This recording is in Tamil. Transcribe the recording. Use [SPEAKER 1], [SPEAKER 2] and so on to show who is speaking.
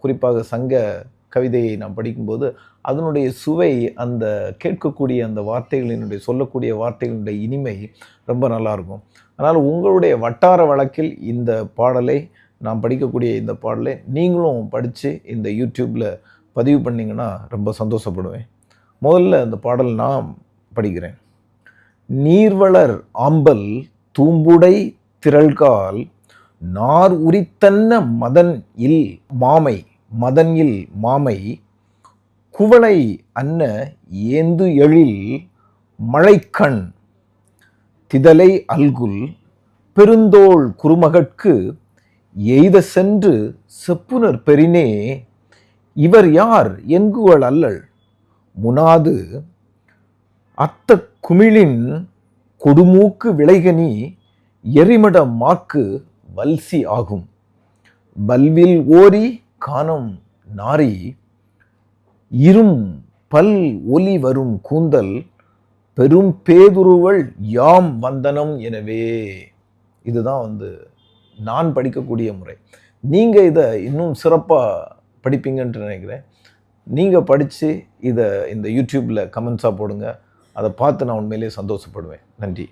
[SPEAKER 1] குறிப்பாக சங்க கவிதையை நாம் படிக்கும்போது அதனுடைய சுவை அந்த கேட்கக்கூடிய அந்த வார்த்தைகளினுடைய சொல்லக்கூடிய வார்த்தைகளுடைய இனிமை ரொம்ப நல்லாயிருக்கும் அதனால் உங்களுடைய வட்டார வழக்கில் இந்த பாடலை நாம் படிக்கக்கூடிய இந்த பாடலை நீங்களும் படித்து இந்த யூடியூப்பில் பதிவு பண்ணிங்கன்னா ரொம்ப சந்தோஷப்படுவேன். முதல்ல இந்த பாடல் நான் படிக்கிறேன். நீர்வளர் ஆம்பல் தூம்புடை திரள்கால் நார் உரித்தன்ன மதன் இல் மாமை மதனில் மாமை குவளை அன்ன ஏந்து எழில் மழைக்கண் திதலை அல்குல் பெருந்தோள் குருமகட்கு எய்த சென்று செப்புனர் பெரினே இவர் யார் என்குவள் அல்லல் முனாது அத்த குமிழின் கொடுமூக்கு விளைகனி எரிமட மாக்கு வல்சி ஆகும். வல்வில் ஓரி காணும் நாரி இரும் பல் ஒலி வரும் கூந்தல் பெரும் பேதுருவள் யாம் வந்தனம் எனவே. இதுதான் வந்து நான் படிக்கக்கூடிய முறை. நீங்கள் இதை இன்னும் சிறப்பாக படிப்பீங்கன்ட்டு நினைக்கிறேன். நீங்கள் படித்து இதை இந்த யூடியூப்பில் கமெண்ட்ஸாக போடுங்க. அதை பார்த்து நான் உண்மையிலேயே சந்தோஷப்படுவேன். நன்றி.